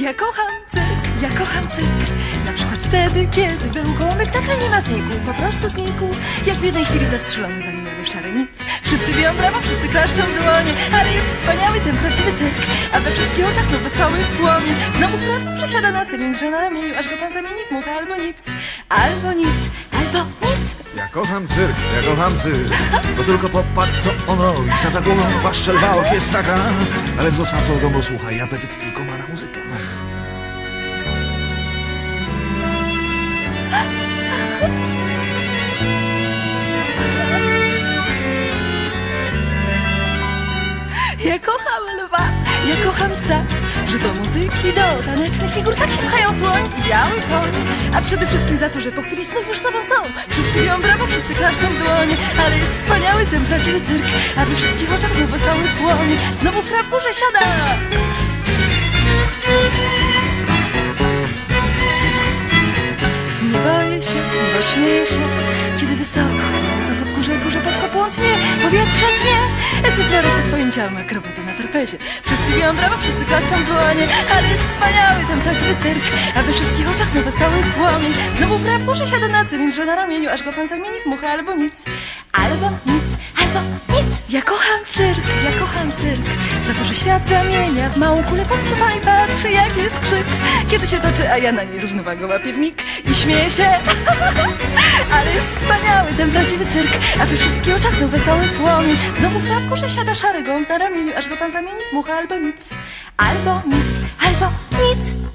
Ja kocham cyrk, ja kocham cyrk. Na przykład wtedy, kiedy był gołąbek Nagle nie ma znikł, po prostu znikł. Jak w jednej chwili zastrzelony zamieniony w szary nic. Wszyscy biją brawo, wszyscy klaszczą w dłonie Ale jest wspaniały ten prawdziwy cyrk. A we wszystkich oczach znów wesoły płomień. Znowu prawku przesiada na cylindrze na ramieniu Aż go pan zamieni w muchę albo nic. Albo nic, albo nic. Ja kocham cyrk, ja kocham cyrk. Bo tylko popatrz co on robi. Sadza głową, paszczel, orkiestra gra. Ale z otwartą gębą słuchaj Apetyt tylko ma Ja kocham lwa, ja kocham psa Że do muzyki, do tanecznych figur. Tak się pchają słoń i biały koń. A przede wszystkim za to, że po chwili znów już sobą są. Wszyscy biją brawo, wszyscy klaszczą w dłonie Ale jest wspaniały ten prawdziwy cyrk A we wszystkich oczach znów wesoły płonie. Znowu fra w górze siada! Nie boję się, bo śmieję się Kiedy wysoko, wysoko w górze, górze podkopłątnie Powietrze tnie Syflery ze swoim ciałem jak roboty na trapezie Wszyscy biją brawo, wszyscy klaszczą dłonie Ale jest wspaniały ten prawdziwy cyrk A we wszystkich oczach znowu wesoły płomień. Znowu fra w górze siada na cylindrze na ramieniu Aż go pan zamieni w muchę albo nic. Albo nic, albo nic. Ja kocham cyrk, ja kocham cyrk. Za to, że świat zamienia w małą kulę pod stopami Patrzy jak jest krzyk. Kiedy się toczy, a ja na niej równowagę łapię w mig I śmieję się Ale jest wspaniały ten prawdziwy cyrk. A we wszystkich oczach znów wesoły płomień. Znowu w górze siada szary gołąb na ramieniu Aż go pan zamieni w muchę albo nic. Albo nic, albo nic